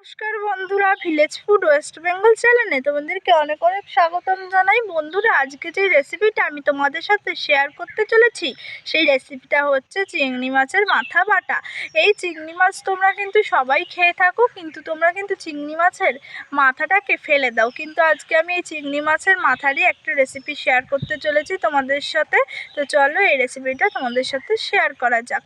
নমস্কার বন্ধুরা village food waste Bengal চ্যানেলে তোমাদেরকে অনেক অনেক স্বাগতম জানাই। বন্ধুরা, আজকে যে রেসিপিটা আমি তোমাদের সাথে শেয়ার করতে চলেছি, সেই রেসিপিটা হচ্ছে চিংড়ি মাছের মাথা বাটা। এই চিংড়ি মাছ তোমরা কিন্তু সবাই খেয়ে থাকো, কিন্তু তোমরা কিন্তু চিংড়ি মাছের মাথাটাকে ফেলে দাও। কিন্তু আজকে আমি এই চিংড়ি মাছের মাথারই একটা রেসিপি শেয়ার করতে চলেছি তোমাদের সাথে। তো চলো এই রেসিপিটা তোমাদের সাথে শেয়ার করা যাক।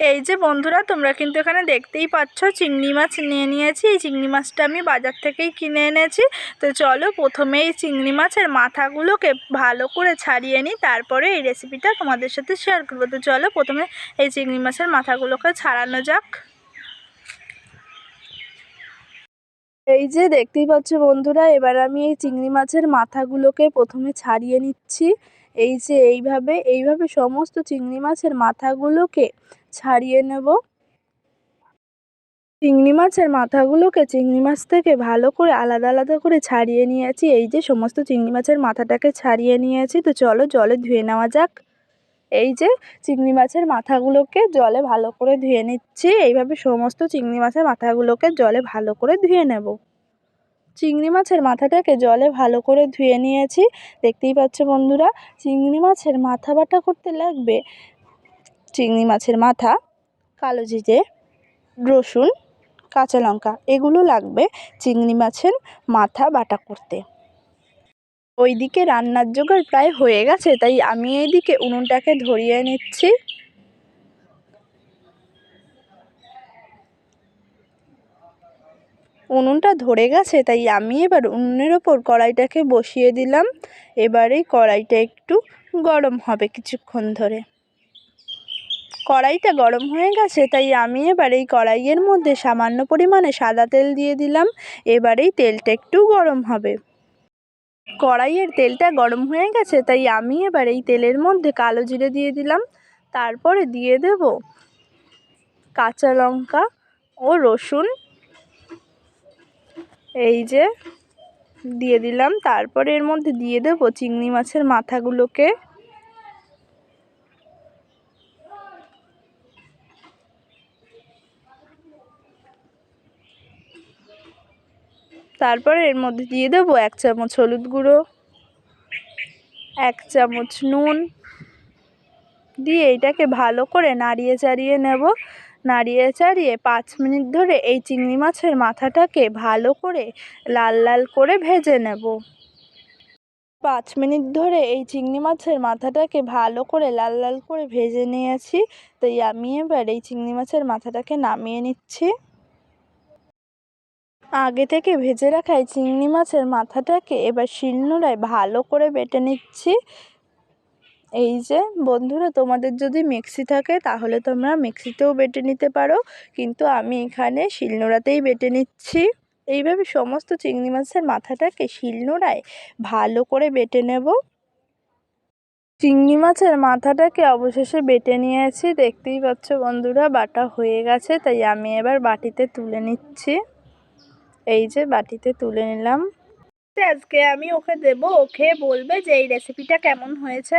এই যে বন্ধুরা, তোমরা কিন্তু এখানে দেখতেই পাচ্ছ চিংড়ি মাছ নিয়ে নিয়েছি। এই চিংড়ি মাছটা আমি বাজার থেকেই কিনে এনেছি। তো চলো প্রথমে এই চিংড়ি মাছের মাথাগুলোকে ভালো করে ছাড়িয়ে নিই, তারপরে এই রেসিপিটা তোমাদের সাথে শেয়ার করব। তো চলো প্রথমে এই চিংড়ি মাছের মাথাগুলোকে ছাড়ানো যাক। এই যে দেখতেই পাচ্ছ বন্ধুরা, এবার আমি এই চিংড়ি মাছের মাথাগুলোকে প্রথমে ছাড়িয়ে নিচ্ছি। এই যে এইভাবে এইভাবে সমস্ত চিংড়ি মাছের মাথাগুলোকে ছাড়িয়ে নেব। চিংড়ি মাছের মাথাগুলোকে চিংড়ি মাছ থেকে ভালো করে আলাদা আলাদা করে ছাড়িয়ে নিয়েছি। এই যে সমস্ত চিংড়ি মাছের মাথাটাকে ছাড়িয়ে নিয়েছি। তো চলো, জলে ধুয়ে নেওয়া যাক। এই যে চিংড়ি মাছের মাথাগুলোকে জলে ভালো করে ধুয়ে নিচ্ছি। এইভাবে সমস্ত চিংড়ি মাছের মাথাগুলোকে জলে ভালো করে ধুয়ে নেব। চিংড়ি মাছের মাথাটাকে জলে ভালো করে ধুয়ে নিয়েছি। দেখতেই পাচ্ছ বন্ধুরা, চিংড়ি মাছের মাথা বাটা করতে লাগবে। চিংড়ি মাছের মাথা, কালো জিরে, রসুন, কাঁচা লঙ্কা, এগুলো লাগবে চিংড়ি মাছের মাথা বাটা করতে। ওইদিকে রান্নার জোগাড় প্রায় হয়ে গেছে, তাই আমি এইদিকে উনুনটাকে ধরিয়ে নিচ্ছি। উনুনটা ধরে গেছে, তাই আমি এবার উনুনের ওপর কড়াইটাকে বসিয়ে দিলাম। এবার কড়াইটা একটু গরম হবে কিছুক্ষণ ধরে। কড়াইটা গরম হয়ে গেছে, তাই আমি এবার এই কড়াইয়ের মধ্যে সামান্য পরিমাণে সাদা তেল দিয়ে দিলাম। এবারেই তেলটা একটু গরম হবে। কড়াইয়ের তেলটা গরম হয়ে গেছে, তাই আমি এবার এই তেলের মধ্যে কালো জিরে দিয়ে দিলাম। তারপরে দিয়ে দেব কাঁচা লঙ্কা ও রসুন। এই যে, দিয়ে দিলাম। তারপরে এর মধ্যে দিয়ে দেব চিংড়ি মাছের মাথাগুলোকে। তারপরে এর মধ্যে দিয়ে দেবো এক চামচ হলুদ গুঁড়ো, এক চামচ নুন। দিয়ে এটাকে ভালো করে নাড়িয়ে চাড়িয়ে নেব। নাড়িয়ে চাড়িয়ে পাঁচ মিনিট ধরে এই চিংড়ি মাছের মাথাটাকে ভালো করে লাল লাল করে ভেজে নেব। পাঁচ মিনিট ধরে এই চিংড়ি মাছের মাথাটাকে ভালো করে লাল লাল করে ভেজে নিয়েছি, তাই আমি এবার এই চিংড়ি মাছের মাথাটাকে নামিয়ে নিচ্ছি। আগে থেকে ভেজে রাখা এই চিংড়ি মাছের মাথাটাকে এবার শিলনোড়ায় ভালো করে বেটে নিচ্ছি। এই যে, বন্ধুরা, তোমাদের যদি মিক্সি থাকে, তাহলে তোমরা মিক্সিতেও বেটে নিতে পারো। কিন্তু আমি এখানে শিলনোড়াতেই বেটে নিচ্ছি। এইভাবে সমস্ত চিংড়ি মাছের মাথাটাকে শিলনোড়ায় ভালো করে বেটে নেব। চিংড়ি মাছের মাথাটাকে অবশেষে বেটে নিয়েছি। দেখতেই পাচ্ছ বন্ধুরা, বাটা হয়ে গেছে, তাই আমি এবার বাটিতে তুলে নিচ্ছি। এই যে, বাটিতে তুলে নিলাম। আজকে আমি ওকে দেব ওকে বলবে যে, এই রেসিপিটা কেমন হয়েছে।